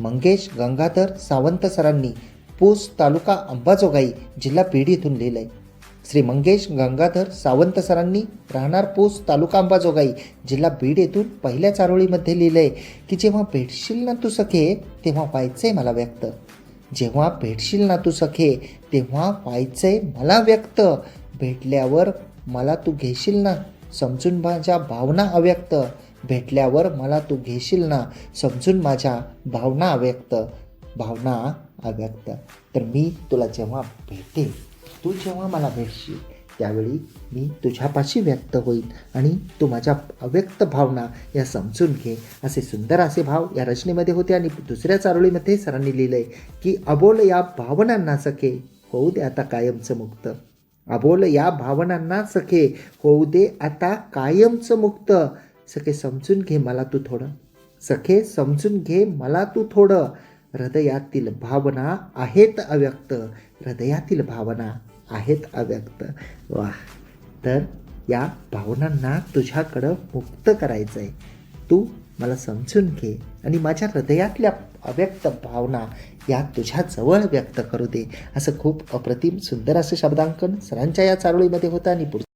मंगेश गंगाधर सावंत सरांनी पूस तालुका अंबाजोगाई जिल्हा बीड येथून लिहिलंय श्री मंगेश गंगाधर सावंत सरांनी राहणार पूस तालुका अंबाजोगाई जिल्हा बीड येथून पहिल्या चारोळीमध्ये लिहिलंय की जेव्हा भेटशील ना तू सखे तेव्हा व्हायचंय मला व्यक्त. जेव्हा भेटशील ना तू सखे तेव्हा व्हायचंय मला व्यक्त. भेटल्यावर मला तू घेशील ना समजून माझ्या भावना अव्यक्त. भेटल्यावर मला तू घेशील ना? समजून माझ्या भावना अव्यक्त भावना अव्यक्त. तर मी तुला जेव्हा भेटेन तू जेव्हा मला भेटशील त्यावेळी मी तुझ्यापाशी व्यक्त होईल आणि तू माझ्या अव्यक्त भावना या समजून घे. असे सुंदर असे भाव या रचनेमध्ये होते आणि दुसऱ्या चारोळीमध्ये सरांनी लिहिलं आहे की अबोल या भावनांना सखे होऊ दे आता कायमचं मुक्त. अबोल या भावनांना सखे होऊ दे आता कायमचं मुक्त. सखे समजून घे मला तू थोडं. सखे समजून घे मला तू थोडं. हृदयातील भावना आहेत अव्यक्त. हृदयातील भावना आहेत अव्यक्त. वा तर या भावनांना तुझ्याकडं मुक्त करायचं आहे तू मला समजून घे आणि माझ्या हृदयातल्या अव्यक्त भावना या तुझ्याजवळ व्यक्त करू दे. असं खूप अप्रतिम सुंदर असं शब्दांकन सरांच्या या चारोळीमध्ये होतं आणि पुढचं